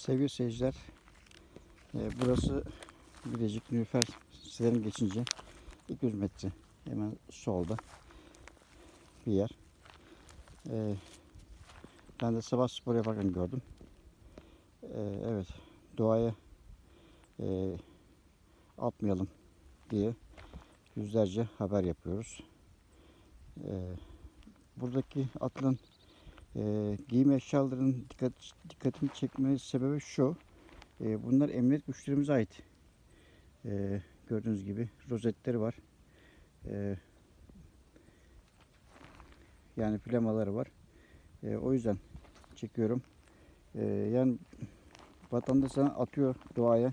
Sevgili seyirciler, e, burası Bilecik Nülfer sitelerini geçince 200 metre hemen solda bir yer. E, ben de sabah spor yaparken gördüm. E, evet, doğaya e, atmayalım diye yüzlerce haber yapıyoruz. E, buradaki atılan e, giyim eşyalarının dikkat, dikkatimi çekme sebebi şu. E, bunlar emniyet güçlerimize ait. E, gördüğünüz gibi rozetleri var. E, yani plamaları var. E, o yüzden çekiyorum. E, yani vatandaşlar atıyor doğaya.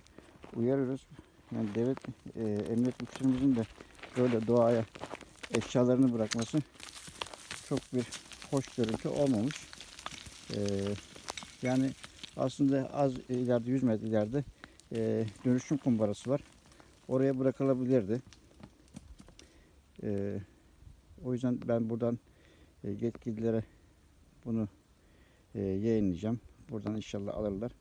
Uyarıyoruz. Yani devlet e, emniyet güçlerimizin de böyle doğaya eşyalarını bırakması çok bir hoş görüntü olmamış. Ee, yani aslında az ileride 100 metre ileride e, dönüşüm kumbarası var. Oraya bırakılabilirdi. Ee, o yüzden ben buradan e, yetkililere bunu e, yayınlayacağım. Buradan inşallah alırlar.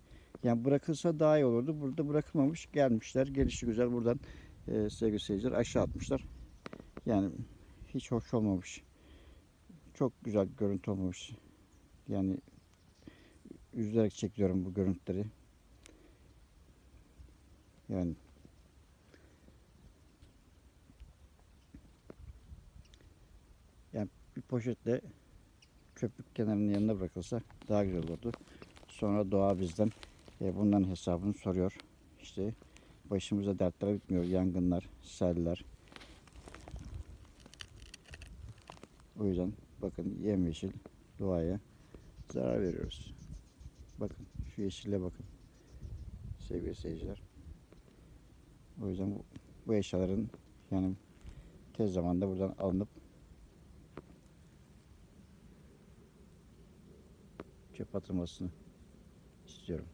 Yani bırakılsa daha iyi olurdu. Burada bırakılmamış. Gelmişler. Gelişi güzel buradan e, sevgili seyirciler aşağı atmışlar. Yani hiç hoş olmamış çok güzel görüntü olmuş. Yani üzülerek çekiyorum bu görüntüleri. Yani yani bir poşetle çöplük kenarının yanına bırakılsa daha güzel olurdu. Sonra doğa bizden e, bunların hesabını soruyor. İşte başımıza dertler bitmiyor. Yangınlar, seller. O yüzden bakın yemyeşil doğaya zarar veriyoruz. Bakın şu yeşile bakın. Sevgili seyirciler. O yüzden bu, bu eşyaların yani tez zamanda buradan alınıp çöp atılmasını istiyorum.